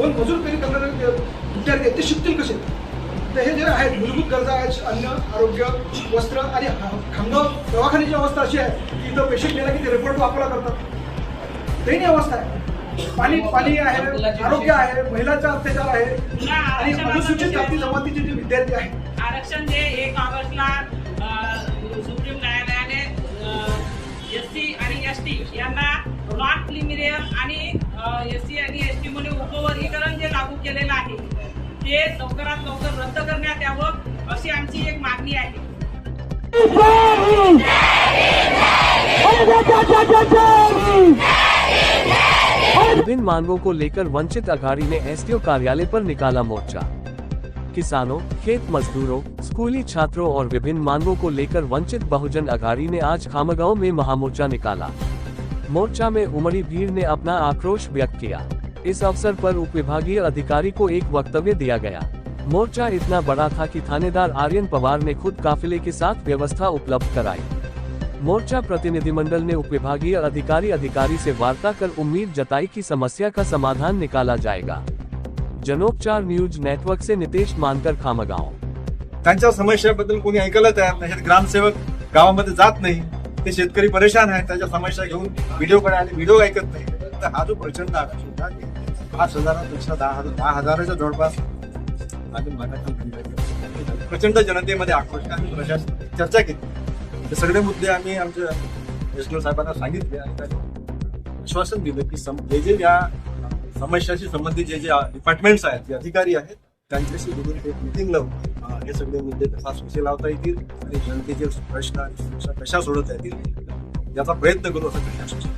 दोन मजूर पेरी करणारे विद्यार्थी आहेत ते शिकतील कसे? तर हे जे आहेत मूलभूत गरजा आहेत अन्न आरोग्य वस्त्र आणि खामगाव दवाखान्याची अवस्था अशी आहे की इथं पेशंट गेला की ते रिपोर्ट वापरला करतात. तेही अवस्था आहे. पाणी पाणी आहे आरोग्य आहे महिलांचा अत्याचार आहे आणि अनुसूचित जाती जमातीचे जे विद्यार्थी आहेत. आरक्षण जे एक ऑगस्टला सुप्रीम न्यायालयाने एस सी आणि एस टी यांना नॉन क्लिमिरियल आणि एस सी लवकरात लवकर रद्द एक विभिन्न मांगों को लेकर वंचित अघाड़ी ने एसडीओ कार्यालय पर निकाला मोर्चा। किसानों, खेत मजदूरों, स्कूली छात्रों और विभिन्न मांगों को लेकर वंचित बहुजन अघाड़ी ने आज खामगांव में महामोर्चा निकाला। मोर्चा में उमड़ी भीड़ ने अपना आक्रोश व्यक्त किया। इस अवसर पर उप विभागीय अधिकारी को एक वक्तव्य दिया गया। मोर्चा इतना बड़ा था कि थानेदार आर्यन पवार ने खुद काफिले के साथ व्यवस्था उपलब्ध कराई। मोर्चा प्रतिनिधिमंडल ने उपविभागीय अधिकारी अधिकारी से वार्ता कर उम्मीद जताई कि समस्या का समाधान निकाला जाएगा। जनोपचार न्यूज़ नेटवर्क से नितेश मानकर खामगांव। त्यांच्या समस्याबद्दल कोणी ऐकायला तयार नाही ग्रामसेवक गावामध्ये जात नाही. परेशान समस्या घेऊन व्हिडिओ कडे व्हिडिओ ऐकत नाही. तर हा जो प्रचंड आकाश होता की पाच हजारापेक्षा दहा हजार दहा हजाराच्या जवळपास प्रचंड जनतेमध्ये आक्रोश आम्ही प्रशासन चर्चा केली. हे सगळे मुद्दे आम्ही आमच्या एस डी साहेबांना सांगितले आणि त्यांनी आश्वासन दिलं की सम- जे जे या समस्याशी संबंधित जे जे डिपार्टमेंट्स आहेत जे अधिकारी आहेत त्यांच्याशी बोलून एक मिटिंग लावून हे सगळे मुद्दे कसा सुशी लावता येतील आणि जनतेचे प्रश्न आणि समस्या कशा सोडवता येतील याचा प्रयत्न करू असं प्रशासन